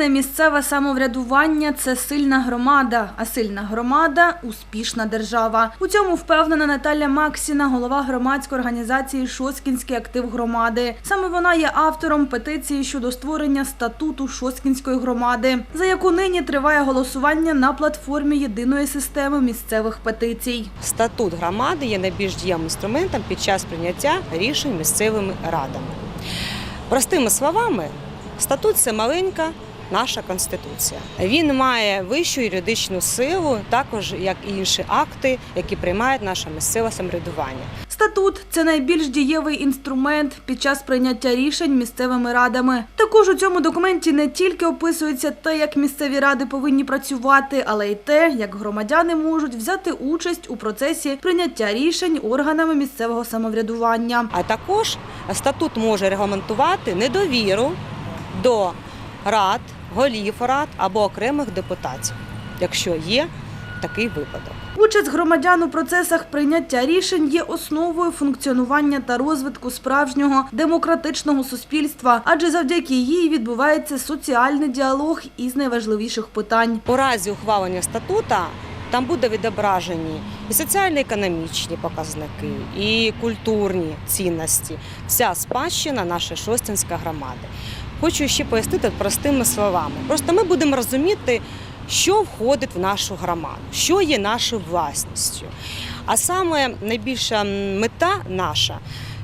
Сильне місцеве самоврядування це сильна громада, а сильна громада успішна держава. У цьому впевнена Наталя Максіна, голова громадської організації Шоскінський актив громади. Саме вона є автором петиції щодо створення статуту Шоскінської громади, за яку нині триває голосування на платформі єдиної системи місцевих петицій. Статут громади є найбільш дієвим інструментом під час прийняття рішень місцевими радами. Простими словами, статут це маленька наша конституція. Він має вищу юридичну силу, також як і інші акти, які приймає наше місцеве самоврядування. Статут це найбільш дієвий інструмент під час прийняття рішень місцевими радами. Також у цьому документі не тільки описується те, як місцеві ради повинні працювати, але й те, як громадяни можуть взяти участь у процесі прийняття рішень органами місцевого самоврядування. А також статут може регламентувати недовіру до рад, голів рад або окремих депутатів, якщо є такий випадок. Участь громадян у процесах прийняття рішень є основою функціонування та розвитку справжнього демократичного суспільства, адже завдяки їй відбувається соціальний діалог із найважливіших питань. У разі ухвалення статута там буде відображені і соціально-економічні показники, і культурні цінності, вся спадщина нашої Шостинської громади. Хочу ще пояснити простими словами. Просто ми будемо розуміти, що входить в нашу громаду, що є нашою власністю. А саме найбільша мета наша.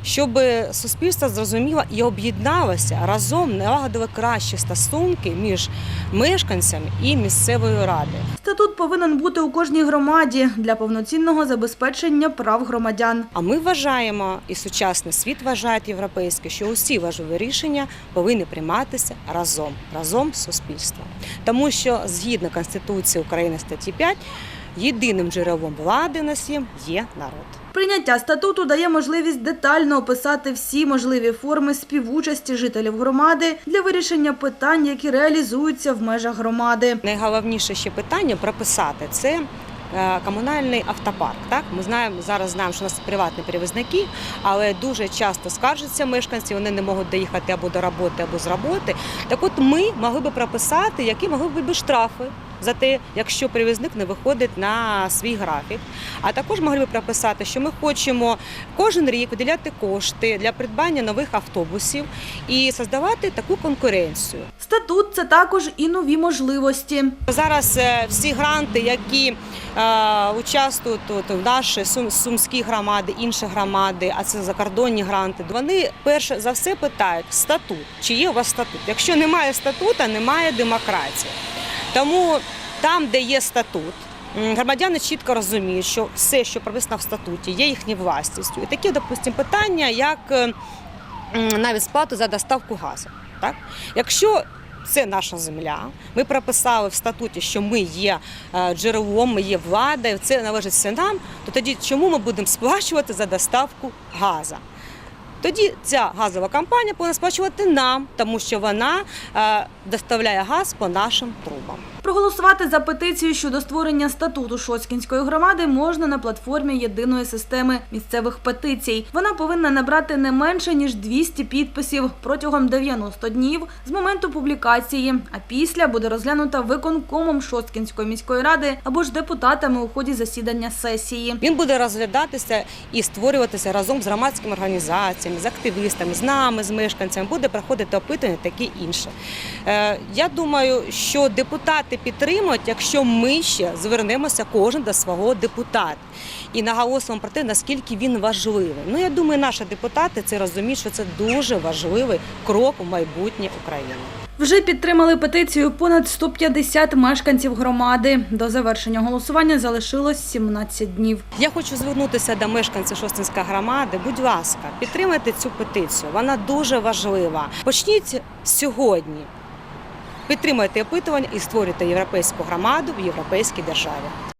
Щоб суспільство зрозуміло і об'єдналося разом, налагодило кращі стосунки між мешканцями і місцевою радою. Статут повинен бути у кожній громаді для повноцінного забезпечення прав громадян. А ми вважаємо, і сучасний світ вважає європейський, що усі важливі рішення повинні прийматися разом, разом з суспільством. Тому що згідно Конституції України статті 5, єдиним джерелом влади на сім є народ. Прийняття статуту дає можливість детально описати всі можливі форми співучасті жителів громади для вирішення питань, які реалізуються в межах громади. Найголовніше ще питання прописати це. е, Комунальний автопарк, так ми знаємо зараз. Знаємо, що у нас приватні перевізники, але дуже часто скаржаться мешканці. Вони не можуть доїхати або до роботи, або з роботи. Так, от ми могли би прописати, які могли б бути штрафи за те, якщо перевізник не виходить на свій графік. А також могли б прописати, що ми хочемо кожен рік виділяти кошти для придбання нових автобусів і создавати таку конкуренцію. Статут це також і нові можливості. Зараз е, всі гранти, які е, участвують в нашій сум, сумській громади, інші гранти, а це закордонні гранти, вони перше за все питають статут. Чи є у вас статут? Якщо немає статута, немає демократії. Тому там, де є статут. Громадяни чітко розуміють, що все, що прописано в статуті, є їхньою власністю. І такі, допустимо, питання, як е, навіть сплату за доставку газу. Так? Якщо це наша земля, ми прописали в статуті, що ми є е, джерелом, ми є владою, це належить все нам, то тоді чому ми будемо сплачувати за доставку газу? Тоді ця газова компанія повинна сплачувати нам, тому що вона е, доставляє газ по нашим трубам. Проголосувати за петицію щодо створення статуту Шоцкінської громади можна на платформі єдиної системи місцевих петицій. Вона повинна набрати не менше ніж 200 підписів протягом 90 днів з моменту публікації. А після буде розглянута виконкомом Шоцкінської міської ради або ж депутатами у ході засідання сесії. Він буде розглядатися і створюватися разом з громадськими організаціями, з активістами, з нами, з мешканцями. Буде проходити опитування, таке інше. Е, Я думаю, що депутати підтримують, якщо ми ще звернемося кожен до свого депутата і наголосимо про те, наскільки він важливий. Ну я думаю, наші депутати це розуміють, що це дуже важливий крок у майбутнє України. Вже підтримали петицію понад 150 мешканців громади. До завершення голосування залишилось 17 днів. Я хочу звернутися до мешканців Шостинської громади. Будь ласка, підтримайте цю петицію. Вона дуже важлива. Почніть сьогодні. Підтримайте опитування і створюйте європейську громаду в європейській державі.